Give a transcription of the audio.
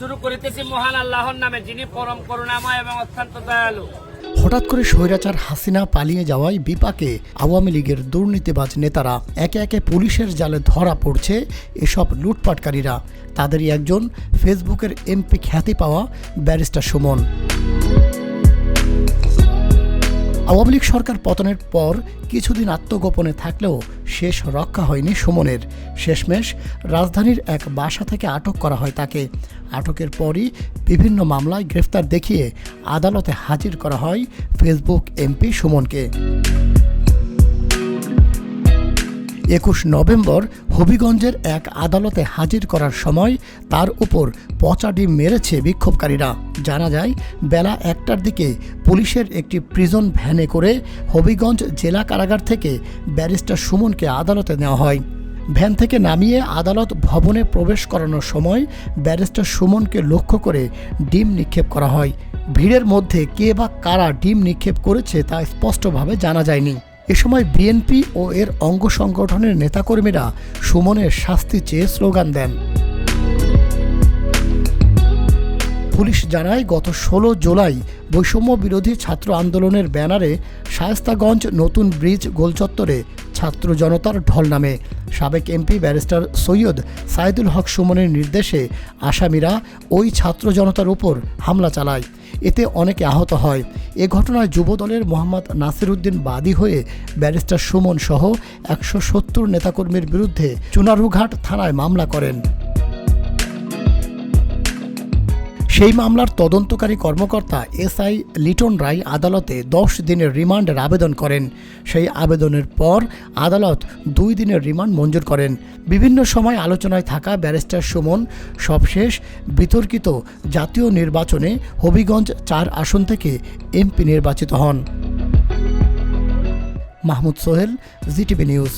শুরু করিতেছি মহান আল্লাহর নামে, যিনি পরম করুণাময় এবং অত্যন্ত দয়ালু। হঠাৎ করে স্বৈরাচার হাসিনা পালিয়ে যাওয়ায় বিপাকে আওয়ামী লীগের দুর্নীতিবাজ নেতারা একে একে পুলিশের জালে ধরা পড়ছে এসব লুটপাটকারীরা। তাদেরই একজন ফেসবুকের এমপি খ্যাতি পাওয়া ব্যারিস্টার সুমন। আওয়ামী লীগ সরকার পতনের পর কিছুদিন আত্মগোপনে থাকলেও শেষ রক্ষা হয়নি সুমনের। শেষমেশ রাজধানীর এক বাসা থেকে আটক করা হয় তাকে। আটকের পরই বিভিন্ন মামলায় গ্রেফতার দেখিয়ে আদালতে হাজির করা হয় ফেসবুক এমপি সুমনকে। একুশ নভেম্বর হবিগঞ্জের এক আদালতে হাজির করার সময় তার উপর পচা ডিম মেরেছে বিক্ষোভকারীরা। জানা যায়, বেলা একটার দিকে পুলিশের একটি প্রিজন ভ্যানে করে হবিগঞ্জ জেলা কারাগার থেকে ব্যারিস্টার সুমনকে আদালতে নেওয়া হয়। ভ্যান থেকে নামিয়ে আদালত ভবনে প্রবেশ করানোর সময় ব্যারিস্টার সুমনকে লক্ষ্য করে ডিম নিক্ষেপ করা হয়। ভিড়ের মধ্যে কে বা কারা ডিম নিক্ষেপ করেছে তা স্পষ্টভাবে জানা যায়নি। এ সময় বিএনপি ও এর অঙ্গ সংগঠনের নেতাকর্মীরা সুমনের শাস্তি চেয়ে স্লোগান দেন। পুলিশ জানায়, গত ষোলো জুলাই বৈষম্য বিরোধী ছাত্র আন্দোলনের ব্যানারে শায়েস্তাগঞ্জ নতুন ব্রিজ গোলচত্বরে ছাত্র জনতার ঢল নামে। সাবেক এমপি ব্যারিস্টার সৈয়দ সাইদুল হক সুমনের নির্দেশে আসামিরা ওই ছাত্র জনতার উপর হামলা চালায়। এতে অনেকে আহত হয়। এ ঘটনায় যুবদলের মোহাম্মদ নাসিরুদ্দিন বাদী হয়ে ব্যারিস্টার সুমন সহ একশো সত্তর নেতাকর্মীর বিরুদ্ধে চুনারুঘাট থানায় মামলা করেন। সেই মামলার তদন্তকারী কর্মকর্তা এসআই লিটন রায় আদালতে দশ দিনের রিমান্ডের আবেদন করেন। সেই আবেদনের পর আদালত দুই দিনের রিমান্ড মঞ্জুর করেন। বিভিন্ন সময় আলোচনায় থাকা ব্যারিস্টার সুমন সবশেষ বিতর্কিত জাতীয় নির্বাচনে হবিগঞ্জ চার আসন থেকে এমপি নির্বাচিত হন। Mahmud Sohel, GTV news.